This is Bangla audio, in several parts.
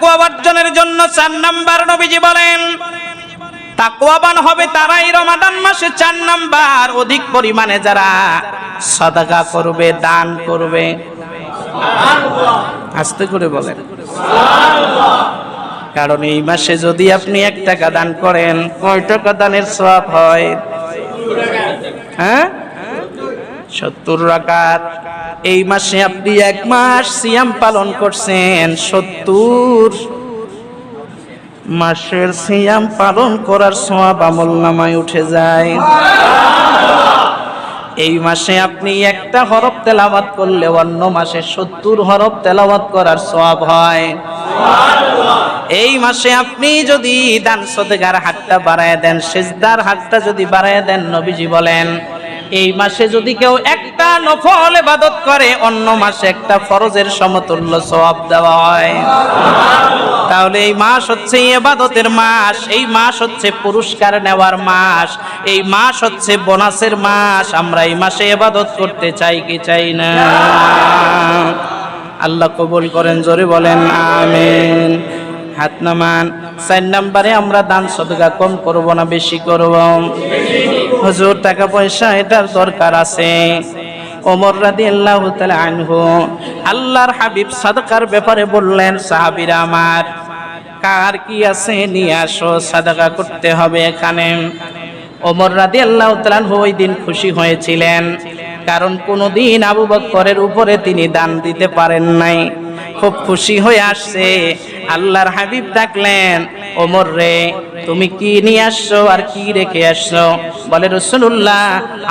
তাকুয়া অর্জনের জন্য চার নাম্বার নবীজি বলেন, তাকুয়াবান হবে তারাই রমাদান মাসে চার নাম্বার। অধিক পরিমাণে যারা সদাকা করবে, দান করবে। আস্তে করে বলেন। কারণ এই মাসে যদি আপনি এক টাকা দান করেন, কয় টাকা দানের সব হয়? হ্যাঁ? সত্তর রাকাত। এই মাসে আপনি এক মাস সিয়াম পালন করছেন, সত্তর মাসের সিয়াম পালন করার সওয়াব আমল নামায় উঠে যায়। এই মাসে আপনি একটা হরফ তেলাওয়াত করলে অন্য মাসে সত্তর হরফ তেলাওয়াত করার সওয়াব হয়। এই মাসে আপনি যদি দান সদেগার হাতটা বাড়ায় দেন, সেজদার হাতটা যদি বাড়ায় দেন, নবীজি বলেন এই মাসে যদি কেউ একটা নফল ইবাদত করে, অন্য মাসে একটা ফরজের সমতুল্য সওয়াব দেওয়া হয়। তাহলে এই মাস হচ্ছে ইবাদতের মাস, এই মাস হচ্ছে পুরস্কার নেওয়ার মাস, এই মাস হচ্ছে বোনাসের মাস। আমরা এই মাসে ইবাদত করতে চাই কি চাই না? আল্লাহ কবুল করেন, জোরে বলেন, আমিন। হাত নামান, চার নাম্বারে আমরা দান সদকা কম করব না, বেশি করব? হুজুর, টাকা পয়সা এটার দরকার আছে। ওমর রাদিয়াল্লাহু তাআলা আনহু আল্লাহর হাবিব সাদকার ব্যাপারে বললেন, সাহাবীরা আমার, কার কি আছে নিয়ে আসো, সাদাকা করতে হবে এখানে। ওমর তাআলা আনহু ওই দিন খুশি হয়েছিলেন, কারণ কোনোদিন আবু বকরের উপরে তিনি দান দিতে পারেন নাই। খুব খুশি হয়ে আসছে। আল্লাহর হাবিব ডাকলেন, ওমর রে তুমি কি নিয়ে আসছো? আর কি রেখে আসছো? বলে রসুল্লাহ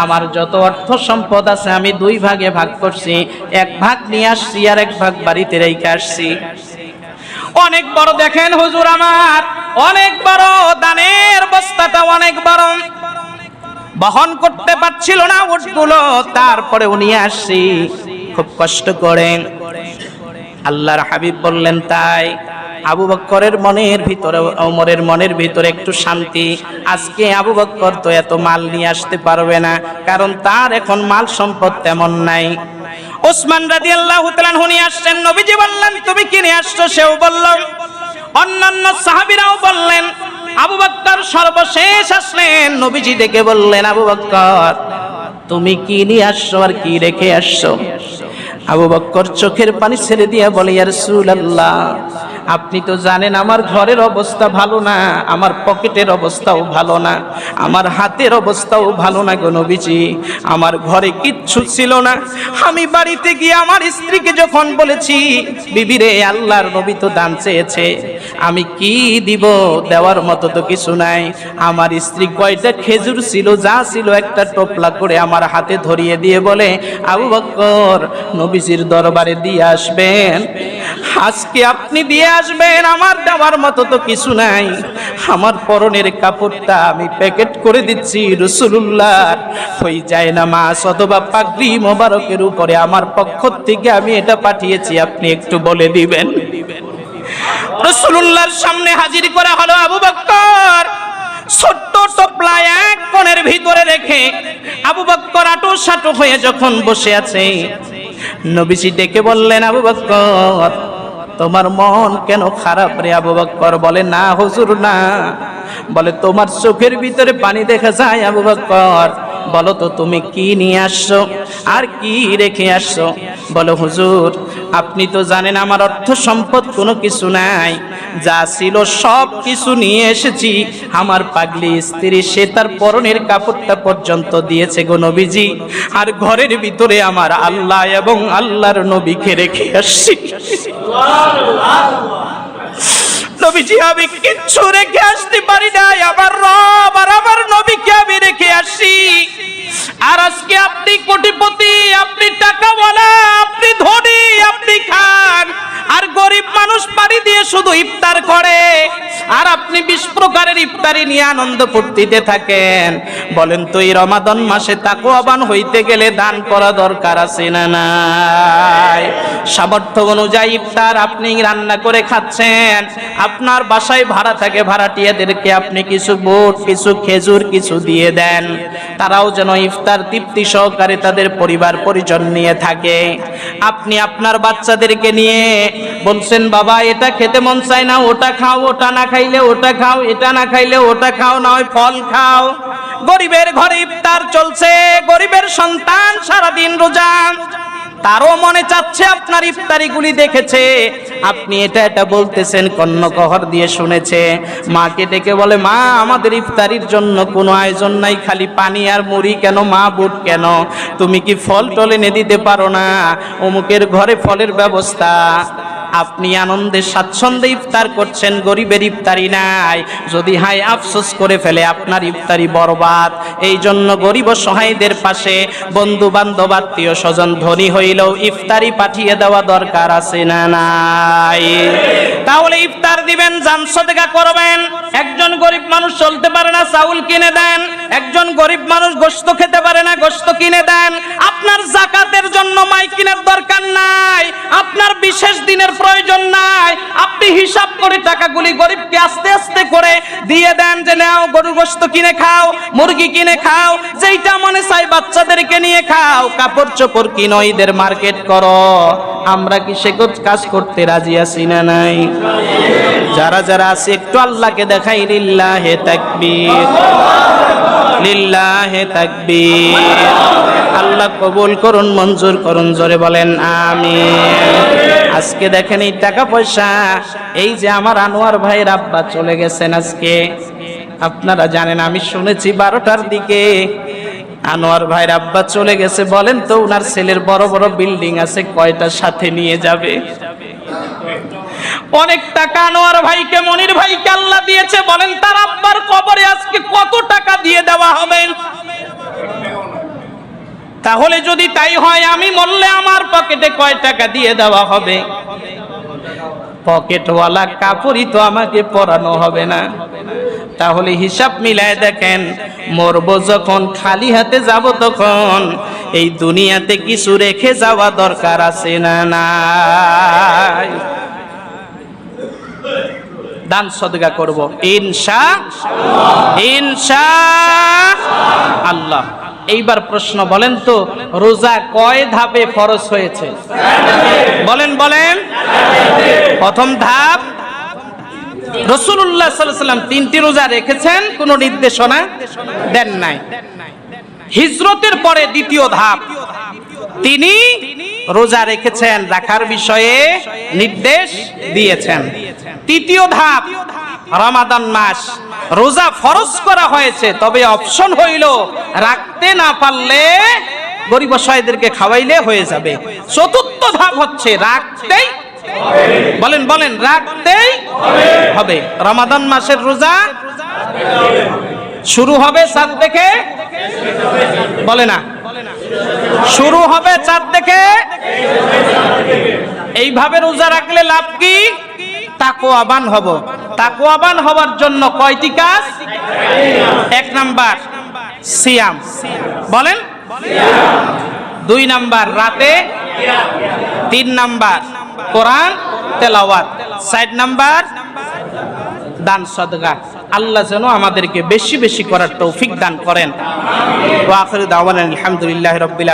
আমার যত অর্থ সম্পদ আছে আমি দুই ভাগে ভাগ করছি। এক ভাগ নিয়ে আসছি আর এক ভাগ বাড়িতে রেখে আসছি। অনেক বড় দেখেন হুজুর আমার, অনেক বড় দানের বস্তাটা অনেক বড়। বহন করতে পারছিল না উটগুলো, তারপরে উনি আসছি। খুব কষ্ট করেন আল্লাহর হাবিব বললেন, তাই আবু বক্করের মনের ভিতরে, ওমরের মনের ভিতরে একটু শান্তি। আজকে আবু বক্কর তো এত মাল নিয়ে আসতে পারবে না, কারণ তার এখন মাল সম্পদ তেমন নাই। ওসমান রাদিয়াল্লাহু তাআলা নিয়ে আসছেন, নবীজি বললেন, তুমি কি নিয়ে আসছো? সেও বলল, অন্যান্য সাহাবীরাও বললেন, আবু বক্কর সর্বশেষ আসলেন। নবীজি ডেকে বললেন, আবু বক্কর, তুমি কি নিয়ে আসছো আর কি রেখে আসছো? আবু বক্কর চোখের পানি ছেড়ে দিয়ে বলে, ইয়া রাসূলুল্লাহ আপনি তো জানেন আমার ঘরের অবস্থা ভালো না, আমার পকেটের অবস্থাও ভালো না, আমার হাতের অবস্থাও ভালো না কোনো বিচি আমার ঘরে কিচ্ছু ছিল না। আমি বাড়িতে গিয়ে আমার স্ত্রীকে যখন বলেছি, বিবিরে, আল্লাহর নবী তো দান চেয়েছে। আমি কি দিব? দেওয়ার মতো তো কিছু নাই। আমার স্ত্রী কয়টা খেজুর ছিল, যা ছিল একটা টোপলা করে আমার হাতে ধরিয়ে দিয়ে বলে, আবু বক্কর, নবীজির দরবারে দিয়ে আসবেন। আজকে আপনি দিয়ে আসবেন, আমার দেওয়ার মতো তো কিছু নাই। আমার পরনের কাপড়টা আমি প্যাকেট করে দিচ্ছি রসুল্লাহ ওই যায় না মাস অথবা পাগড়ি মোবারকের উপরে আমার পক্ষ থেকে আমি এটা পাঠিয়েছি, আপনি একটু বলে দিবেন। রসুল্লাহর সামনে হাজির করা হলো আবু বক্কর। ছোট্ট টোপলা এক কোণের ভিতরে রেখে আবু বক্কর আটো সাটো হয়ে যখন বসে আছে, নবীজি ডেকে বললেন, আবু বক্কর, তোমার মন কেন খারাপ রে? আবু বক্কর বলে, না, হুজুর, না। বলে, তোমার চোখের ভিতরে পানি দেখা যায়, আবু বক্কর। বলো তো তুমি কি নিয়ে আসছো? আর কি রেখে আসছো? বলো হুজুর আপনি তো জানেন আমার অর্থ সম্পদ কোনো কিছু নাই। যা ছিল সব কিছু নিয়ে এসেছি। আমার পাগলি স্ত্রী সে তার পরনের কাপড়টা পর্যন্ত দিয়েছে গো নবীজি। আর ঘরের ভিতরে আমার আল্লাহ এবং আল্লাহর নবীকে রেখে আসছি। নবীজি আমি কিচ্ছু রেখে আসতে পারি নাই। আমার নিয়ে আনন্দ ফুর্তিতে থাকেন। বলেন তো এই রমাদন মাসে তাকুয়াবান হইতে গেলে দান করা দরকার আছে না নাই? সামর্থ্য অনুযায়ী ইফতার আপনি রান্না করে খাচ্ছেন। আপনার বাসায় ভাড়া থাকে, ভাড়াটিয়াদেরকে আপনি কিছু বুট, কিছু খেজুর, কিছু দিয়ে দেন। তারাও যেন ইফতার তৃপ্তি সহকারে তাদের পরিবার পরিজন নিয়ে থাকে। আপনি আপনার বাচ্চাদেরকে নিয়ে বলছেন, বাবা, এটা খেতে মন চায় না, ওটা খাও, ওটা না খাইলে ওটা খাও, এটা না খাইলে ওটা খাও, না ওই ফল খাও। গরিবের ঘরে ইফতার চলছে, গরিবের সন্তান সারাদিন রোজা। তারও মনে চাচ্ছে আপনার ইফতারিগুলি দেখেছে। আপনি এটা এটা বলতেছেন কর্ণকহর দিয়ে শুনেছে। মাকে ডেকে বলে, মা, আমাদের ইফতারির জন্য কোনো আয়োজন নাই, খালি পানি আর মুড়ি কেন, মা বুট কেন? তুমি কি ফল টলে এনে দিতে পারো না? অমুকের ঘরে ফলের ব্যবস্থা। আপনি আনন্দে স্বাচ্ছন্দ্যে ইফতার করছেন, গরিবের ইফতারি নাই। যদি হাই আফসোস করে ফেলে, আপনার ইফতারি বরবাদ। এই জন্য গরিব সহায়দের পাশে বন্ধু বান্ধব আত্মীয় স্বজন ধনী হইলেও ইফতারি পাঠিয়ে দেওয়া দরকার আছে না নাই? তাহলে ইফতার দিবেন জান সদেকা করবেন। একজন গরিব মানুষ চলতে পারে না, চাউল কিনে দেন। একজন গরিব মানুষ গোশত খেতে পারে না, গোশত কিনে দেন। আপনার জাকাতের জন্য মাইকিনের দরকার নাই। করে টাকাগুলি গরিবকে আস্তে আস্তে করে দিয়ে দেন যে, নাও, গরুর গোশত কিনে খাও, মুরগি কিনে খাও, যেইটা মনে চাই বাচ্চাদেরকে নিয়ে খাও, কাপড় চোপড় কিনো, ঈদের মার্কেট করো। আমরা কি সে কাজ করতে রাজি আছি না নাই? যারা যারা আছে, একটু আল্লাহকে দেখাই, লিল্লাহে তাকবীর লিল্লাহে তাকবীর। আল্লাহ কবুল করুন, মঞ্জুর করুন, জোরে বলেন, আমিন। আজকে দেখেন এই টাকা পয়সা, এই যে আমার আনোয়ার ভাইয়ের আব্বা চলে গেছেন আজকে। আপনারা জানেন আমি শুনেছি বারোটার দিকে আনোয়ার ভাইয়ের আব্বা চলে গেছে। বলেন তো উনার ছেলের বড় বড় বিল্ডিং আছে, কয়টা সাথে নিয়ে যাবে? অনেক টাকা আনোয়ার ভাইকে, মনির ভাইকে আল্লাহ দিয়েছে। বলেন তার আব্বার কবরে আজকে কত টাকা দিয়ে দেওয়া হবে? তাহলে যদি তাই হয়, আমি মরলে আমার পকেটে কয় টাকা দিয়ে দেওয়া হবে? পকেটওয়ালা কাপড়ই তো আমাকে পরানো হবে না। তাহলে হিসাব মিলায় দেখেন, মরবো যখন খালি হাতে যাব তখন এই দুনিয়াতে কিছু রেখে যাওয়া দরকার আছে না নাই? দান সদগা করব। ইনশা ইনশা আল্লাহ। এইবার প্রশ্ন, বলেন তো, রোজা কয় ধাপে ফরজ হয়েছে? বলেন বলেন। প্রথম ধাপ রসুল্লাহ সাল্লাম তিনটি রোজা রেখেছেন, কোনো নির্দেশনা দেন নাই। হিজরতের পরে দ্বিতীয় ধাপ, তিনি রোজা রেখেছেন, রাখার বিষয়ে নির্দেশ দিয়েছেন। তৃতীয় ধাপ, রমাদান মাস রোজা ফরজ করা হয়েছে, তবে অপশন হইল রাখতে না পারলে গরিব অসহায়দেরকে খাওয়াইলে হয়ে যাবে। চতুর্থ ধাপ হচ্ছে রাখতেই বলেন বলেন, রাখতেই হবে। রমাদান মাসের রোজা শুরু হবে চাঁদ দেখে? বলে না। শুরু হবে চাঁদ দেখে? এইভাবে রোজা রাখলে লাভ কি? তাকোয়াবান হব। তাকোয়াবান হওয়ার জন্য কয়টি কাজ? এক নাম্বার, সিয়াম। বলেন? দুই নাম্বার, রাতে। তিন নাম্বার, কোরআন, তেলাওয়াত। সাইড নাম্বার, দান সদগা আল্লাহ যেন আমাদেরকে বেশি বেশি করার তৌফিক দান করেন। আলহামদুলিল্লাহি রাব্বিল